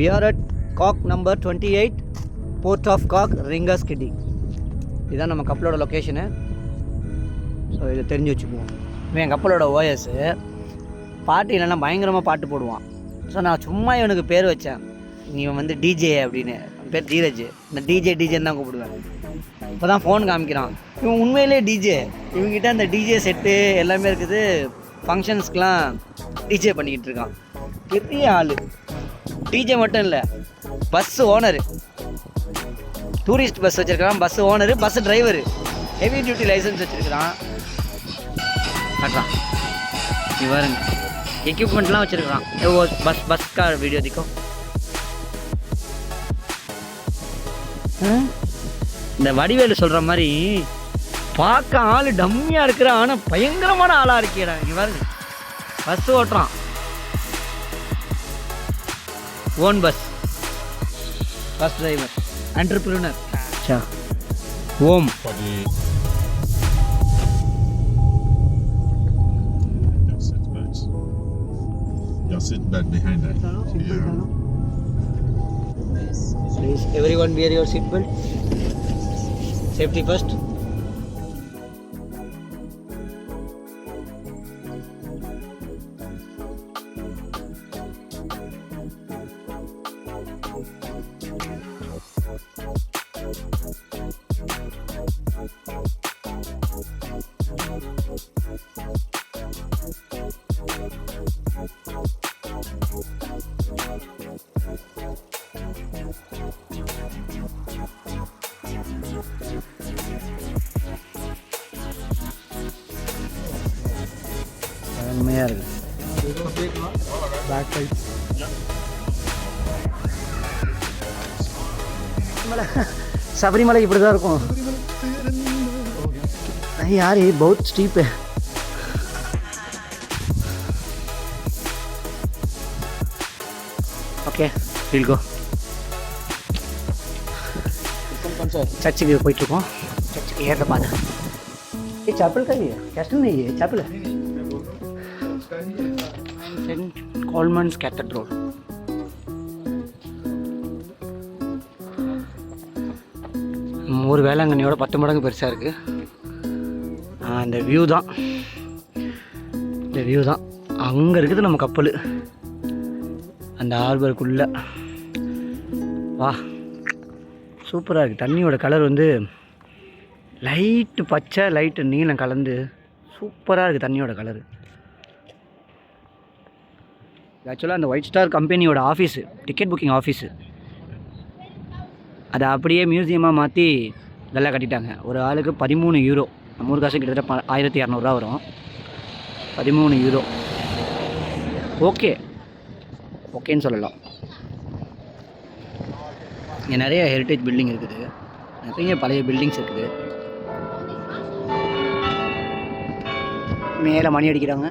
We are at cock number 28, Port of Cock, Ringas கிட்டி இதுதான் நம்ம கப்பலோட லொக்கேஷனு ஸோ இதை தெரிஞ்சு வச்சுக்குவோம். இவன் என் கப்பலோட ஓஎஸ்ஸு பாட்டு இல்லைன்னா பயங்கரமாக பாட்டு போடுவான். ஸோ நான் சும்மா இவனுக்கு பேர் வச்சேன். நீ வந்து டிஜே அப்படின்னு. பேர் தீரஜ். இந்த டிஜே டிஜேன்னு தான் கூப்பிடுவேன். இப்போ தான் ஃபோன் காமிக்கிறான். இவன் உண்மையிலே டிஜே இவங்ககிட்ட அந்த டிஜே செட்டு எல்லாமே இருக்குது. ஃபங்க்ஷன்ஸ்க்கெலாம் டிஜே பண்ணிக்கிட்டு இருக்கான். பெரிய ஆள். டிஜே மட்டும் இல்லை bus owner tourist bus வச்சுருக்கிறான் bus owner bus driver heavy duty license வச்சுருக்கிறான். காட்டுறான். நீ எக்யூப்மெண்ட்லாம் வச்சுருக்கிறான். பஸ் பஸ் கார் வீடியோ திக்கோ இந்த வடிவேலு சொல்கிற மாதிரி பார்க்க ஆள் டம்மியாக இருக்கிற ஆனால் பயங்கரமான ஆளாக இருக்கேடா. இங்கே பாருங்க. Bus ஓட்டுறான். Own bus bus driver entrepreneur ಅಚ್ಚಾ ಓಂ sit back behind that. Please, everyone wear your seatbelt. Safety first. செம்மையாக இருக்கு பேக் சைட் சபரிமலை இப்படி தான் இருக்கும் யார் both steep okay will go சர்ச்சுக்கு போயிட்டுருக்கோம் சர்ச்சுக்கு ஏற பாதை ये चैपल का ही है कैस्टल नहीं है चैपल है सेंट कॉलमन्स कैथेड्रल ஊர் வேளாங்கண்ணியோட பத்து மடங்கு பெருசாக இருக்குது இந்த வியூ தான். இந்த வியூ தான். அங்கே இருக்குது நம்ம கப்பல். அந்த ஹார்பருக்குள்ளே வா. சூப்பராக இருக்குது தண்ணியோட கலர் வந்து லைட்டு பச்சை லைட்டு நீளம் கலந்து சூப்பராக இருக்குது தண்ணியோட கலரு ஆக்சுவலாக அந்த ஒயிட் ஸ்டார் கம்பெனியோட ஆஃபீஸு டிக்கெட் புக்கிங் ஆஃபீஸு அதை அப்படியே மியூசியமாக மாற்றி நல்லா கட்டிட்டாங்க. ஒரு ஆளுக்கு பதிமூணு யூரோ நம்ம ஊர் காசு கிட்டத்தட்ட ப ஆயிரத்தி இரநூறுவா வரும். பதிமூணு யூரோ ஓகே ஓகேன்னு சொல்லலாம். இங்கே நிறைய ஹெரிட்டேஜ் பில்டிங் இருக்குது. நிறைய பழைய பில்டிங்ஸ் இருக்குது. மேலே மணி அடிக்கிறாங்க.